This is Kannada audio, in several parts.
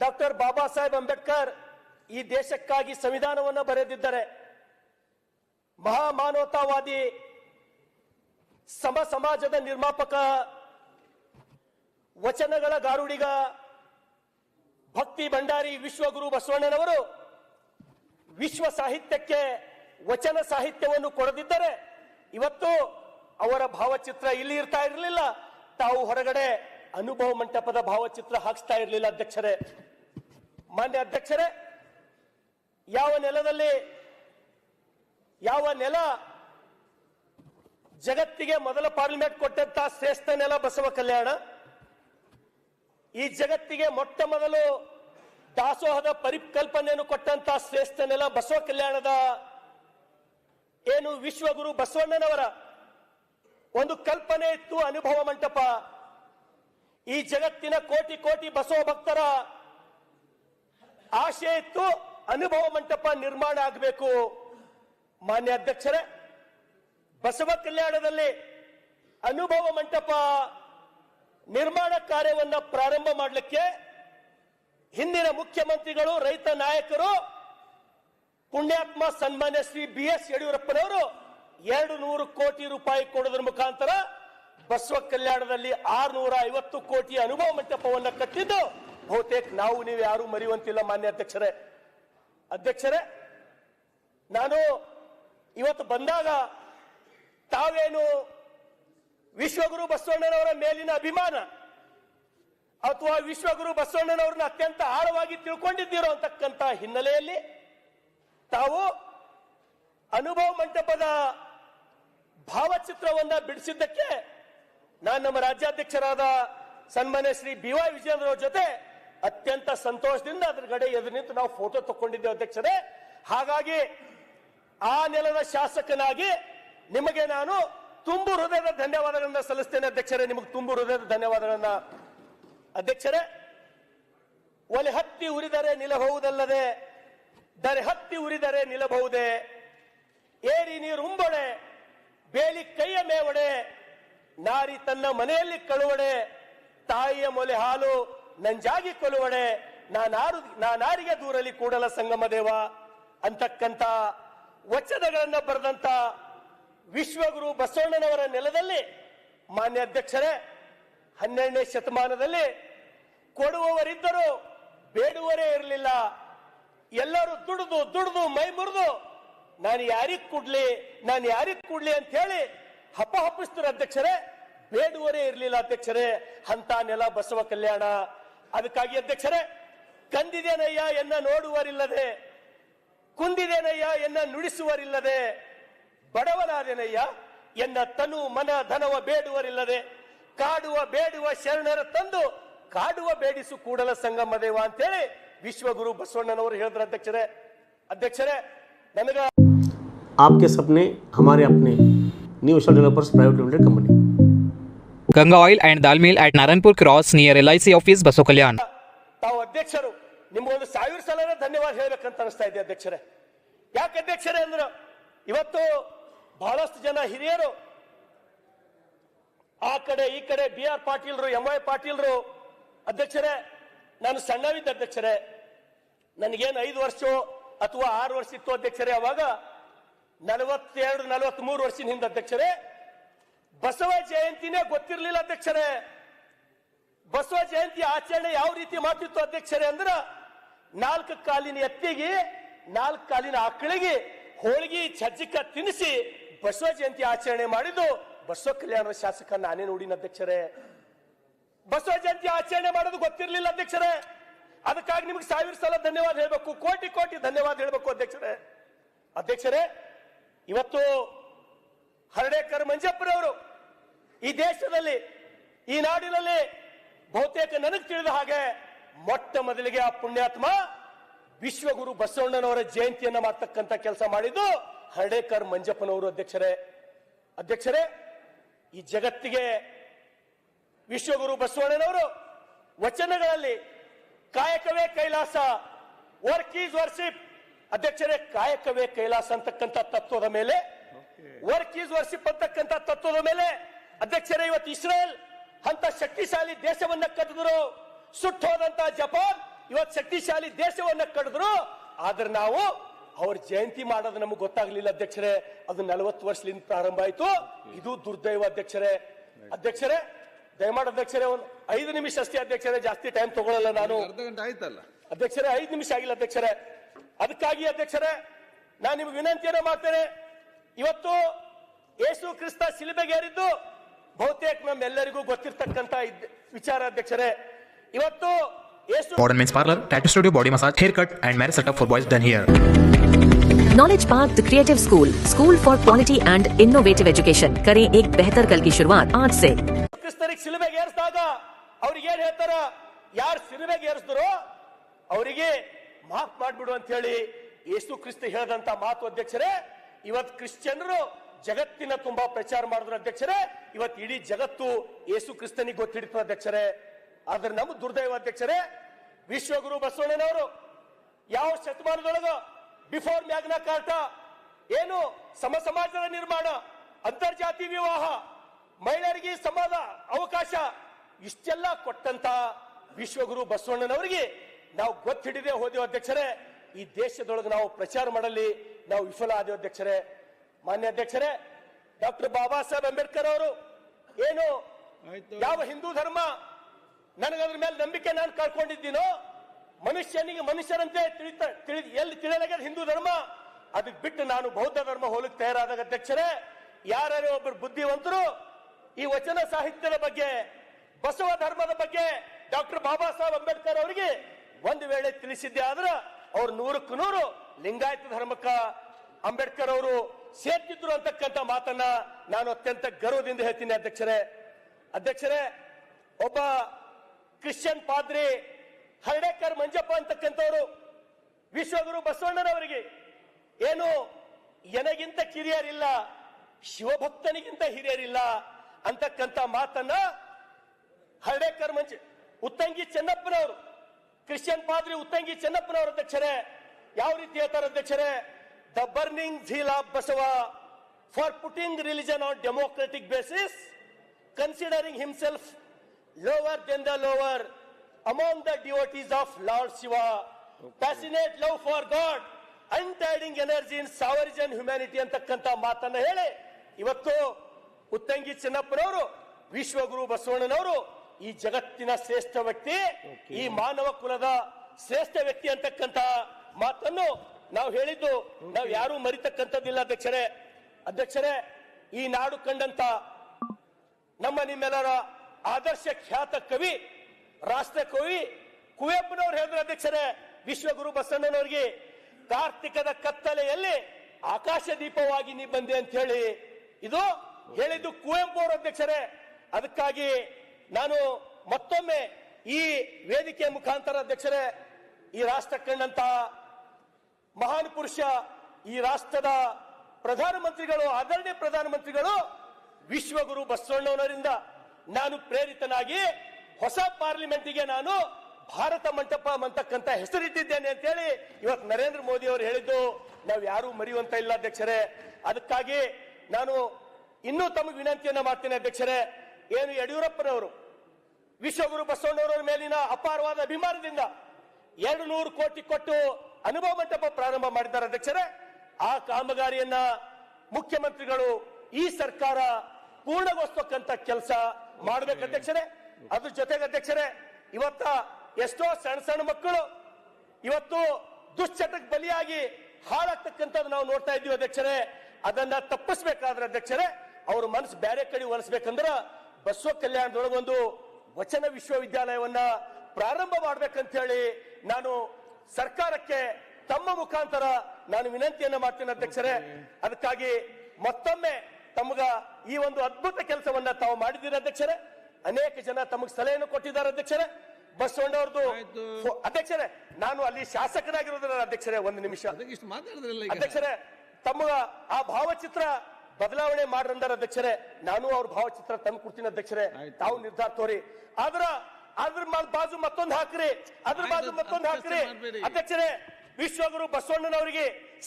ಡಾಕ್ಟರ್ ಬಾಬಾ ಸಾಹೇಬ್ ಅಂಬೇಡ್ಕರ್ ಈ ದೇಶಕ್ಕಾಗಿ ಸಂವಿಧಾನವನ್ನು ಬರೆದಿದ್ದಾರೆ. ಮಹಾಮಾನವತಾವಾದಿ ಸಮ ಸಮಾಜದ ನಿರ್ಮಾಪಕ ವಚನಗಳ ಗಾರುಡಿಗ ಭಕ್ತಿ ಭಂಡಾರಿ ವಿಶ್ವಗುರು ಬಸವಣ್ಣನವರು ವಿಶ್ವ ಸಾಹಿತ್ಯಕ್ಕೆ ವಚನ ಸಾಹಿತ್ಯವನ್ನು ಕೊಡದಿದ್ದರೆ ಇವತ್ತು ಅವರ ಭಾವಚಿತ್ರ ಇಲ್ಲಿ ಇರ್ತಾ ಇರಲಿಲ್ಲ. ತಾವು ಹೊರಗಡೆ ಅನುಭವ ಮಂಟಪದ ಭಾವಚಿತ್ರ ಹಾಕ್ಸ್ತಾ ಇರಲಿಲ್ಲ ಅಧ್ಯಕ್ಷರೇ. ಮಾನ್ಯ ಅಧ್ಯಕ್ಷರೇ, ಯಾವ ನೆಲದಲ್ಲಿ, ಯಾವ ನೆಲ ಜಗತ್ತಿಗೆ ಮೊದಲ ಪಾರ್ಲಿಮೆಂಟ್ ಕೊಟ್ಟಂತ ಶ್ರೇಷ್ಠ ನೆಲ ಬಸವ ಕಲ್ಯಾಣ? ಈ ಜಗತ್ತಿಗೆ ಮೊಟ್ಟ ಮೊದಲು ದಾಸೋಹದ ಪರಿಕಲ್ಪನೆಯನ್ನು ಕೊಟ್ಟಂತ ಶ್ರೇಷ್ಠ ನೆಲ ಬಸವ ಕಲ್ಯಾಣದ ಏನು ವಿಶ್ವಗುರು ಬಸವಣ್ಣನವರ ಒಂದು ಕಲ್ಪನೆ ಇತ್ತು ಅನುಭವ ಮಂಟಪ. ಈ ಜಗತ್ತಿನ ಕೋಟಿ ಕೋಟಿ ಬಸವ ಭಕ್ತರ ಆಶೆ ಇತ್ತು, ಅನುಭವ ಮಂಟಪ ನಿರ್ಮಾಣ ಆಗಬೇಕು. ಮಾನ್ಯ ಅಧ್ಯಕ್ಷರೇ, ಬಸವ ಕಲ್ಯಾಣದಲ್ಲಿ ಅನುಭವ ಮಂಟಪ ನಿರ್ಮಾಣ ಕಾರ್ಯವನ್ನು ಪ್ರಾರಂಭ ಮಾಡಲಿಕ್ಕೆ ಹಿಂದಿನ ಮುಖ್ಯಮಂತ್ರಿಗಳು, ರೈತ ನಾಯಕರು, ಪುಣ್ಯಾತ್ಮ ಸನ್ಮಾನ್ಯ ಶ್ರೀ ಬಿ ಎಸ್ ಯಡಿಯೂರಪ್ಪನವರು ಎರಡು ನೂರು ಕೋಟಿ ರೂಪಾಯಿ ಕೊಡೋದ್ರ ಮುಖಾಂತರ ಬಸವ ಕಲ್ಯಾಣದಲ್ಲಿ ಆರ್ನೂರ ಐವತ್ತು ಕೋಟಿ ಅನುಭವ ಮಂಟಪವನ್ನು ಕಟ್ಟಿದ್ದು ಬಹುತೇಕ ನಾವು ನೀವು ಯಾರು ಮರೆಯುವಂತಿಲ್ಲ, ಮಾನ್ಯ ಅಧ್ಯಕ್ಷರೇ. ಅಧ್ಯಕ್ಷರೇ, ನಾನು ಇವತ್ತು ಬಂದಾಗ ತಾವೇನು ವಿಶ್ವಗುರು ಬಸವಣ್ಣನವರ ಮೇಲಿನ ಅಭಿಮಾನ ಅಥವಾ ವಿಶ್ವಗುರು ಬಸವಣ್ಣನವ್ರನ್ನ ಅತ್ಯಂತ ಆಳವಾಗಿ ತಿಳ್ಕೊಂಡಿದ್ದೀರೋ ಅಂತಕ್ಕಂಥ ಹಿನ್ನೆಲೆಯಲ್ಲಿ ತಾವು ಅನುಭವ ಮಂಟಪದ ಭಾವಚಿತ್ರವನ್ನ ಬಿಡಿಸಿದ್ದಕ್ಕೆ ನಾನು ನಮ್ಮ ರಾಜ್ಯಾಧ್ಯಕ್ಷರಾದ ಸನ್ಮಾನ್ಯ ಶ್ರೀ ಬಿ ವೈ ವಿಜೇಂದ್ರ ಜೊತೆ ಅತ್ಯಂತ ಸಂತೋಷದಿಂದ ಅದ್ರ ಗಡೆ ಎದುರು ನಿಂತು ನಾವು ಫೋಟೋ ತಕ್ಕೊಂಡಿದ್ದೇವೆ ಅಧ್ಯಕ್ಷರೇ. ಹಾಗಾಗಿ ಆ ನೆಲದ ಶಾಸಕನಾಗಿ ನಿಮಗೆ ನಾನು ತುಂಬು ಹೃದಯದ ಧನ್ಯವಾದಗಳನ್ನ ಸಲ್ಲಿಸ್ತೇನೆ ಅಧ್ಯಕ್ಷರೇ. ನಿಮಗೆ ತುಂಬು ಹೃದಯದ ಧನ್ಯವಾದಗಳನ್ನ ಅಧ್ಯಕ್ಷರೇ. ಒಲೆ ಹತ್ತಿ ಉರಿದರೆ ನಿಲ್ಲಬಹುದಲ್ಲದೆ ದರೆ ಹತ್ತಿ ಉರಿದರೆ ನಿಲ್ಲಬಹುದೇ ಏರಿ ನೀರು ಉಂಬೊಡೆ ಬೇಲಿ ಕೈಯ ಮೇವಡೆ. ನಾರಿ ತನ್ನ ಮನೆಯಲ್ಲಿ ಕಳುವಡೆ ತಾಯಿಯ ಮೊಲೆ ಹಾಲು, ನಂಜಾಗಿ ಕೊಲುವಡೆ ನಾನಾರು ನಾನಾರಿಗೆ ದೂರಲಿ ಕೂಡಲ ಸಂಗಮ ದೇವ ಅಂತಕ್ಕಂತ ವಚನಗಳನ್ನ ಬರೆದಂತ ವಿಶ್ವಗುರು ಬಸವಣ್ಣನವರ ನೆಲದಲ್ಲಿ ಮಾನ್ಯ ಅಧ್ಯಕ್ಷರೇ, ಹನ್ನೆರಡನೇ ಶತಮಾನದಲ್ಲಿ ಕೊಡುವವರಿದ್ದರು ಬೇಡುವರೇ ಇರಲಿಲ್ಲ. ಎಲ್ಲರೂ ದುಡಿದು ದುಡಿದು, ಮೈ ಮುರಿದು, ನಾನು ಯಾರಿಗ್ ಕೊಡ್ಲಿ, ನಾನು ಯಾರಿಗ್ ಕೊಡ್ಲಿ ಅಂತ ಹೇಳಿ ಹಪ್ಪ ಹಪ್ಪಿಸ್ತಾರೆ ಅಧ್ಯಕ್ಷರೇ ಬೇಡುವರೇ ಇರಲಿಲ್ಲ ಅಧ್ಯಕ್ಷರೇ ಅಂತ ನೆಲ ಬಸವ ಕಲ್ಯಾಣ ಅದಕ್ಕಾಗಿ ಅಧ್ಯಕ್ಷರೇ ಕಂದಿದೇನಯ್ಯ ಎನ್ನ ನೋಡುವರಿಲ್ಲದೆ ಕುಂದಿದೇನಯ್ಯ ಎನ್ನ ನುಡಿಸುವರಿಲ್ಲದೆ ಬಡವನಾದೆನಯ್ಯ ಎನ್ನ ತನು ಮನ ಧನವ ಬೇಡುವರಿಲ್ಲದೆ ಕಾಡುವ ಬೇಡುವ ಶರಣರ ತಂದು ಕಾಡುವ ಬೇಡಿಸು ಕೂಡಲ ಸಂಗಮ ದೇವ ಅಂತೇಳಿ ವಿಶ್ವಗುರು ಬಸವಣ್ಣನವರು ಹೇಳಿದ್ರ ಅಧ್ಯಕ್ಷರೇ ಅಧ್ಯಕ್ಷರೇ ನನಗ आपके सपने हमारे अपने ನೀವು Shell developers private limited company Ganga oil and dal mill at Narayanpur cross near L I C office Basava Kalyan ತಾವು ಅಧ್ಯಕ್ಷರು ನಿಮ್ಗೊಂದು ಸಾವಿರ ಸಲ ಧನ್ಯವಾದ ಹೇಳ್ಬೇಕಂತ ಅನಿಸ್ತಾ ಇದೆ ಅಧ್ಯಕ್ಷರೇ. ಯಾಕೆ ಅಧ್ಯಕ್ಷರೇ ಅಂದ್ರೆ ಇವತ್ತು ಬಹಳಷ್ಟು ಜನ ಹಿರಿಯರು ಆ ಕಡೆ ಈ ಕಡೆ ಬಿ ಆರ್ ಪಾಟೀಲ್ರು ಎಂ ವೈ ಪಾಟೀಲ್ರು ಅಧ್ಯಕ್ಷರೇ ನಾನು ಸಣ್ಣವಿದ್ದ ಅಧ್ಯಕ್ಷರೇ. ನನಗೇನು ಐದು ವರ್ಷ ಅಥವಾ ಆರು ವರ್ಷ ಇತ್ತು ಅಧ್ಯಕ್ಷರೇ ಅವಾಗ ನಲವತ್ತೆರಡು, ನಲವತ್ಮೂರು ವರ್ಷದ ಹಿಂದೆ ಅಧ್ಯಕ್ಷರೇ, ಬಸವ ಜಯಂತಿನೇ ಗೊತ್ತಿರಲಿಲ್ಲ ಅಧ್ಯಕ್ಷರೇ. ಬಸವ ಜಯಂತಿ ಆಚರಣೆ ಯಾವ ರೀತಿ ಮಾಡ್ತಿತ್ತು ಅಧ್ಯಕ್ಷರೇ ಅಂದ್ರ, ನಾಲ್ಕು ಕಾಲಿನ ಎತ್ತಿಗೆ, ನಾಲ್ಕು ಕಾಲಿನ ಆಕಳಿಗೆ ಹೋಳಿಗೆ ಛಜ್ಜಿಕ ತಿನ್ನಿಸಿ ಬಸವ ಜಯಂತಿ ಆಚರಣೆ ಮಾಡಿದ್ದು ಬಸವ ಕಲ್ಯಾಣ ಶಾಸಕ ನಾನೇ ನೋಡಿನ ಅಧ್ಯಕ್ಷರೇ. ಬಸವ ಜಯಂತಿ ಆಚರಣೆ ಮಾಡೋದು ಗೊತ್ತಿರಲಿಲ್ಲ ಅಧ್ಯಕ್ಷರೇ. ಅದಕ್ಕಾಗಿ ನಿಮ್ಗೆ ಸಾವಿರ ಸಲ ಧನ್ಯವಾದ ಹೇಳ್ಬೇಕು, ಕೋಟಿ ಕೋಟಿ ಧನ್ಯವಾದ ಹೇಳ್ಬೇಕು ಅಧ್ಯಕ್ಷರೇ. ಅಧ್ಯಕ್ಷರೇ ಇವತ್ತು ಹರಡೇಕರ್ ಮಂಜಪ್ಪರವರು ಈ ದೇಶದಲ್ಲಿ, ಈ ನಾಡಿನಲ್ಲಿ ಬಹುತೇಕ ನನಗೆ ತಿಳಿದ ಹಾಗೆ ಮೊಟ್ಟ ಮೊದಲಿಗೆ ಆ ಪುಣ್ಯಾತ್ಮ ವಿಶ್ವಗುರು ಬಸವಣ್ಣನವರ ಜಯಂತಿಯನ್ನ ಮಾಡ್ತಕ್ಕಂತ ಕೆಲಸ ಮಾಡಿದ್ದು ಹರಡೇಕರ್ ಮಂಜಪ್ಪನವರು ಅಧ್ಯಕ್ಷರೇ. ಅಧ್ಯಕ್ಷರೇ, ಈ ಜಗತ್ತಿಗೆ ವಿಶ್ವಗುರು ಬಸವಣ್ಣನವರು ವಚನಗಳಲ್ಲಿ ಕಾಯಕವೇ ಕೈಲಾಸ ವರ್ಕ್ ಈಸ್ ವರ್ಶಿಪ್ ಅಧ್ಯಕ್ಷರೇ ಕಾಯಕವೇ ಕೈಲಾಸ ಅಂತಕ್ಕಂಥ ತತ್ವದ ಮೇಲೆ ವರ್ಕ್ ಈಸ್ ವರ್ಷಿಪ್ ಅಂತಕ್ಕಂಥ ತತ್ವದ ಮೇಲೆ ಅಧ್ಯಕ್ಷರೇ ಇವತ್ತು ಇಸ್ರೇಲ್ ಅಂತ ಶಕ್ತಿಶಾಲಿ ದೇಶವನ್ನ ಕಟ್ಟಿದ್ರು. ಸುಟ್ಟೋದಂತ ಜಪಾನ್ ಇವತ್ತು ಶಕ್ತಿಶಾಲಿ ದೇಶವನ್ನ ಕಡಿದ್ರು ಆದ್ರೆ ನಾವು ಅವ್ರ ಜಯಂತಿ ಮಾಡೋದು ನಮಗೆ ಗೊತ್ತಾಗ್ಲಿಲ್ಲ ಅಧ್ಯಕ್ಷರೇ. ಅದು ನಲವತ್ತು ವರ್ಷದಿಂದ ಪ್ರಾರಂಭ ಆಯ್ತು. ಇದು ದುರ್ದೈವ ಅಧ್ಯಕ್ಷರೇ. ಅಧ್ಯಕ್ಷರೇ ದಯಮಾಡಿ ಅಧ್ಯಕ್ಷರೇ ಒಂದು ಐದು ನಿಮಿಷ ಅಷ್ಟೇ ಅಧ್ಯಕ್ಷರೇ ಜಾಸ್ತಿ ಟೈಮ್ ತಗೊಳ್ಳಲ್ಲ ನಾನು. ಅಧ್ಯಕ್ಷರೇ ಐದು ನಿಮಿಷ ಆಗಿಲ್ಲ ಅಧ್ಯಕ್ಷರೇ. ಅದಕ್ಕಾಗಿ ಅಧ್ಯಕ್ಷರೇ ನಾನು ನಿಮ್ಗೆ ವಿನಂತಿಯನ್ನು ಮಾಡ್ತೇನೆ ಇವತ್ತು ಯೇಸು ಕ್ರಿಸ್ತ ಶಿಲುಬೆಗೇರಿದ್ದು ಬಹುತೇಕ ನಮ್ಮೆಲ್ಲರಿಗೂ ಗೊತ್ತಿರ್ತಕ್ಕಂತ ಇದ್- ವಿಚಾರ ಅಧ್ಯಕ್ಷರೇ ಇವತ್ತು Yesu Modern Men's Parlor, Tattoo Studio, Body Massage, Haircut, and Marriage Setup for boys done here. Knowledge park the creative school school for quality and innovative education करें एक बेहतर कल की शुरुआत आज से ಕ್ರಿಸ್ತರಿಗೆ ಶಿಲುಬೆಗೆ ಏರಿಸಿದಾಗ ಅವ್ರಿಗೆ ಏನ್ ಹೇಳ್ತಾರ ಯಾರು ಶಿಲುಬೆಗೆ ಏರಿಸಿದ್ರು ಅವರಿಗೆ ಮಾಫ್ ಮಾಡ್ಬಿಡು ಅಂತ ಹೇಳಿ ಯೇಸು ಕ್ರಿಸ್ತ ಹೇಳದಂತ ಮಾತು ಅಧ್ಯಕ್ಷರೇ, ಇವತ್ ಕ್ರಿಶ್ಚಿಯನ್ರು ಜಗತ್ತಿನ ತುಂಬಾ ಪ್ರಚಾರ ಮಾಡಿದ್ರು ಅಧ್ಯಕ್ಷರೇ, ಇವತ್ ಇಡೀ ಜಗತ್ತು ಯೇಸು ಕ್ರಿಸ್ತನಿಗೆ ಗೊತ್ತಿಡ್ತು ಅಧ್ಯಕ್ಷರೇ. ಆದ್ರೆ ನಮ್ಮ ದುರ್ದೈವ ಅಧ್ಯಕ್ಷರೇ, ವಿಶ್ವಗುರು ಬಸವಣ್ಣನವರು ಯಾವ ಶತಮಾನದೊಳಗ, ಬಿಫೋರ್ ಮ್ಯಾಗ್ನಾ ಕಾರ್ಟ, ಏನು ಸಮ ಸಮಾಜದ ನಿರ್ಮಾಣ ಅಂತರ್ಜಾತಿ ವಿವಾಹ, ಮಹಿಳೆಯರಿಗೆ ಸಮಾನ ಅವಕಾಶ, ಇಷ್ಟೆಲ್ಲ ಕೊಟ್ಟಂತ ವಿಶ್ವಗುರು ಬಸವಣ್ಣನವರಿಗೆ ನಾವು ಗೊತ್ತಿಡಿದೆ ಹೋದೆವು ಅಧ್ಯಕ್ಷರೇ. ಈ ದೇಶದೊಳಗೆ ನಾವು ಪ್ರಚಾರ ಮಾಡಲಿ. ನಾವು ವಿಫಲ ಆದೇವು ಅಧ್ಯಕ್ಷರೇ. ಮಾನ್ಯ ಅಧ್ಯಕ್ಷರೇ ಡಾಕ್ಟರ್ ಬಾಬಾ ಸಾಹೇಬ್ ಅಂಬೇಡ್ಕರ್ ಅವರು ಏನು. ಯಾವ ಹಿಂದೂ ಧರ್ಮ ನನಗದ್ರ ಮೇಲೆ ನಂಬಿಕೆ ನಾನು ಕಳ್ಕೊಂಡಿದ್ದೀನೋ ಮನುಷ್ಯನಿಗೆ ಮನುಷ್ಯರಂತೆ ತಿಳಿತ ತಿಳಿ ಎಲ್ಲಿ ತಿಳಿಯಲಾಗ್ಯದ ಹಿಂದೂ ಧರ್ಮ ಅದಕ್ಕೆ ಬಿಟ್ಟು ನಾನು ಬೌದ್ಧ ಧರ್ಮ ಹೋಲಕ್ಕೆ ತಯಾರಾದಾಗ ಅಧ್ಯಕ್ಷರೇ ಯಾರು ಒಬ್ಬರು ಬುದ್ಧಿವಂತರು ಈ ವಚನ ಸಾಹಿತ್ಯದ ಬಗ್ಗೆ ಬಸವ ಧರ್ಮದ ಬಗ್ಗೆ ಡಾಕ್ಟರ್ ಬಾಬಾ ಸಾಹೇಬ್ ಅಂಬೇಡ್ಕರ್ ಅವರಿಗೆ ಒಂದು ವೇಳೆ ತಿಳಿಸಿದ್ದೆ ಆದ್ರೆ ಅವ್ರು ನೂರಕ್ಕೂ ನೂರು ಲಿಂಗಾಯತ ಧರ್ಮಕ್ಕ ಅಂಬೇಡ್ಕರ್ ಅವರು ಸೇರ್ತಿದ್ರು ಅಂತಕ್ಕಂಥ ಮಾತನ್ನ ನಾನು ಅತ್ಯಂತ ಗರ್ವದಿಂದ ಹೇಳ್ತೀನಿ ಅಧ್ಯಕ್ಷರೇ. ಅಧ್ಯಕ್ಷರೇ, ಒಬ್ಬ ಕ್ರಿಶ್ಚಿಯನ್ ಪಾದ್ರಿ ಹರ್ಡೇಕರ್ ಮಂಜಪ್ಪ ಅಂತಕ್ಕಂಥವ್ರು ವಿಶ್ವಗುರು ಬಸವಣ್ಣನವರಿಗೆ ಏನು ಎನಗಿಂತ ಕಿರಿಯರಿಲ್ಲ, ಶಿವಭಕ್ತನಿಗಿಂತ ಹಿರಿಯರಿಲ್ಲ ಅಂತಕ್ಕಂಥ ಮಾತನ್ನ ಹರ್ಡೇಕರ್ ಮಂಜ, ಉತ್ತಂಗಿ ಚೆನ್ನಪ್ಪನವರು ಕ್ರಿಶ್ಚಿಯನ್ ಪಾದ್ರಿ ಉತ್ತಂಗಿ ಚೆನ್ನಪ್ಪನವರ ಅಧ್ಯಕ್ಷರೇ ಯಾವ ರೀತಿ ಹೇಳ್ತಾರೆ ಅಧ್ಯಕ್ಷರೇ the burning zeal of Basava for putting religion on democratic basis considering himself lower than the lower among the deities of lord Shiva. Passionate love for God untiring energy in sovereign humanity ಅಂತಕ್ಕಂತ ಮಾತನ್ನ ಹೇಳಿ ಇವತ್ತು ಉತ್ತಂಗಿ ಚೆನ್ನಪ್ಪನವರು ವಿಶ್ವಗುರು ಬಸವಣ್ಣನವರು ಈ ಜಗತ್ತಿನ ಶ್ರೇಷ್ಠ ವ್ಯಕ್ತಿ ಈ ಮಾನವ ಕುಲದ ಶ್ರೇಷ್ಠ ವ್ಯಕ್ತಿ ಅಂತಕ್ಕಂತ ಮಾತನ್ನು ನಾವು ಹೇಳಿದ್ದು ನಾವು ಯಾರು ಮರಿತಕ್ಕಂಥದ್ದಿಲ್ಲ ಅಧ್ಯಕ್ಷರೇ. ಅಧ್ಯಕ್ಷರೇ ಈ ನಾಡು ಕಂಡಂತ ನಮ್ಮ ನಿಮ್ಮೆಲ್ಲರ ಆದರ್ಶ ಖ್ಯಾತ ಕವಿ ರಾಷ್ಟ್ರ ಕವಿ ಕುವೆಂಪುನವ್ರು ಹೇಳಿದ್ರು ಅಧ್ಯಕ್ಷರೇ ವಿಶ್ವಗುರು ಬಸವಣ್ಣನವರಿಗೆ ಕಾರ್ತಿಕದ ಕತ್ತಲೆಯಲ್ಲಿ ಆಕಾಶ ದೀಪವಾಗಿ ನೀ ಬಂದೆ ಅಂತ ಹೇಳಿ. ಇದು ಹೇಳಿದ್ದು ಕುವೆಂಪು ಅವರು ಅಧ್ಯಕ್ಷರೇ. ಅದಕ್ಕಾಗಿ ನಾನು ಮತ್ತೊಮ್ಮೆ ಈ ವೇದಿಕೆ ಮುಖಾಂತರ ಅಧ್ಯಕ್ಷರೇ, ಈ ರಾಷ್ಟ್ರ ಕಂಡಂತಹ ಮಹಾನ್ ಪುರುಷ, ಈ ರಾಷ್ಟ್ರದ ಪ್ರಧಾನಮಂತ್ರಿಗಳು, ಆದರಣೀಯ ಪ್ರಧಾನಮಂತ್ರಿಗಳು, ವಿಶ್ವಗುರು ಬಸವಣ್ಣನವರಿಂದ ನಾನು ಪ್ರೇರಿತನಾಗಿ ಹೊಸ ಪಾರ್ಲಿಮೆಂಟಿಗೆ ನಾನು ಭಾರತ ಮಂಟಪ ಅಂತಕ್ಕಂಥ ಹೆಸರಿಟ್ಟಿದ್ದೇನೆ ಅಂತ ಹೇಳಿ ಇವತ್ತು ನರೇಂದ್ರ ಮೋದಿ ಅವರು ಹೇಳಿದ್ದು ನಾವು ಯಾರು ಮರೆಯುವಂತ ಇಲ್ಲ ಅಧ್ಯಕ್ಷರೇ. ಅದಕ್ಕಾಗಿ ನಾನು ಇನ್ನೂ ತಮಗೆ ವಿನಂತಿಯನ್ನ ಮಾಡ್ತೇನೆ ಅಧ್ಯಕ್ಷರೇ. ಏನು ಯಡಿಯೂರಪ್ಪನವರು, ವಿಶ್ವಗುರು ಬಸವಣ್ಣವರ ಮೇಲಿನ ಅಪಾರವಾದ ಅಭಿಮಾನದಿಂದ ಎರಡು ನೂರು ಕೋಟಿ ಕೊಟ್ಟು ಅನುಭವ ಮಂಟಪ ಪ್ರಾರಂಭ ಮಾಡಿದ್ದಾರೆ ಅಧ್ಯಕ್ಷರೇ. ಆ ಕಾಮಗಾರಿಯನ್ನ ಮುಖ್ಯಮಂತ್ರಿಗಳು ಈ ಸರ್ಕಾರ ಪೂರ್ಣಗೊಳಿಸ್ತಕ್ಕಂತ ಕೆಲಸ ಮಾಡಬೇಕು ಅಧ್ಯಕ್ಷರೇ. ಅದ್ರ ಜೊತೆಗೆ ಅಧ್ಯಕ್ಷರೇ, ಇವತ್ತ ಎಷ್ಟೋ ಸಣ್ಣ ಸಣ್ಣ ಮಕ್ಕಳು ಇವತ್ತು ದುಶ್ಚಟಕ್ಕೆ ಬಲಿಯಾಗಿ ಹಾಳಾಗ್ತಕ್ಕಂಥದ್ದು ನಾವು ನೋಡ್ತಾ ಇದ್ದೀವಿ ಅಧ್ಯಕ್ಷರೇ. ಅದನ್ನ ತಪ್ಪಿಸ್ಬೇಕಾದ್ರೆ ಅಧ್ಯಕ್ಷರೇ, ಅವ್ರ ಮನಸ್ಸು ಬೇರೆ ಕಡೆ ಒಲಿಸ್ಬೇಕಂದ್ರ ಬಸವ ಕಲ್ಯಾಣದೊಳಗೊಂದು ವಚನ ವಿಶ್ವವಿದ್ಯಾಲಯವನ್ನ ಪ್ರಾರಂಭ ಮಾಡ್ಬೇಕಂತ ಹೇಳಿ ನಾನು ಸರ್ಕಾರಕ್ಕೆ ತಮ್ಮ ಮುಖಾಂತರ ನಾನು ವಿನಂತಿಯನ್ನ ಮಾಡ್ತೇನೆ ಅಧ್ಯಕ್ಷರೇ. ಅದಕ್ಕಾಗಿ ಮತ್ತೊಮ್ಮೆ ತಮಗ ಈ ಒಂದು ಅದ್ಭುತ ಕೆಲಸವನ್ನ ತಾವು ಮಾಡಿದ್ದೀರಿ ಅಧ್ಯಕ್ಷರೇ. ಅನೇಕ ಜನ ತಮಗೆ ಸಲಹೆಯನ್ನು ಕೊಟ್ಟಿದ್ದಾರೆ ಅಧ್ಯಕ್ಷರೇ. ಬಸವಣ್ಣವ್ರದ್ದು ಅಧ್ಯಕ್ಷರೇ ನಾನು ಅಲ್ಲಿ ಶಾಸಕರಾಗಿರೋದ್ರ ಅಧ್ಯಕ್ಷರೇ ಒಂದು ನಿಮಿಷ. ಅಧ್ಯಕ್ಷರೇ ತಮ್ಮ ಆ ಭಾವಚಿತ್ರ ಬದಲಾವಣೆ ಮಾಡ್ರಂದಾರ ಅಧ್ಯಕ್ಷರೇ ನಾನು ಅವ್ರ ಭಾವಚಿತ್ರ ತಂದು ಕೊಡ್ತೀನಿ ಅಧ್ಯಕ್ಷರೇ. ತಾವು ನಿರ್ಧಾರ ತೋರಿ. ಆದ್ರ ಅದ್ರ ಬಾಜು ಮತ್ತೊಂದು ಹಾಕ್ರಿ. ಅದ್ರ ಬಾಜು ಮತ್ತೊಂದು ಹಾಕ್ರಿ. ಅಧ್ಯಕ್ಷರೇ ವಿಶ್ವಗುರು ಬಸವಣ್ಣನವರಿಗೆ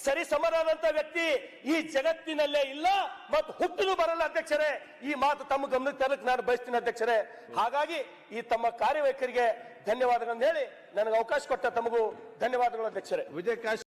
ಸರಿ ಸಮರಾದಂತ ವ್ಯಕ್ತಿ ಈ ಜಗತ್ತಿನಲ್ಲೇ ಇಲ್ಲ ಮತ್ತು ಹುಟ್ಟಲು ಬರಲ್ಲ ಅಧ್ಯಕ್ಷರೇ. ಈ ಮಾತು ತಮ್ಮ ಗಮನಕ್ಕೆ ತರಲಿಕ್ಕೆ ನಾನು ಬಯಸ್ತೀನಿ ಅಧ್ಯಕ್ಷರೇ. ಹಾಗಾಗಿ ಈ ತಮ್ಮ ಕಾರ್ಯವೈಖರಿಗೆ ಧನ್ಯವಾದಗಳನ್ನು ಹೇಳಿ ನನಗೆ ಅವಕಾಶ ಕೊಟ್ಟ ತಮಗೂ ಧನ್ಯವಾದಗಳು ಅಧ್ಯಕ್ಷರೇ. ವಿಜಯ್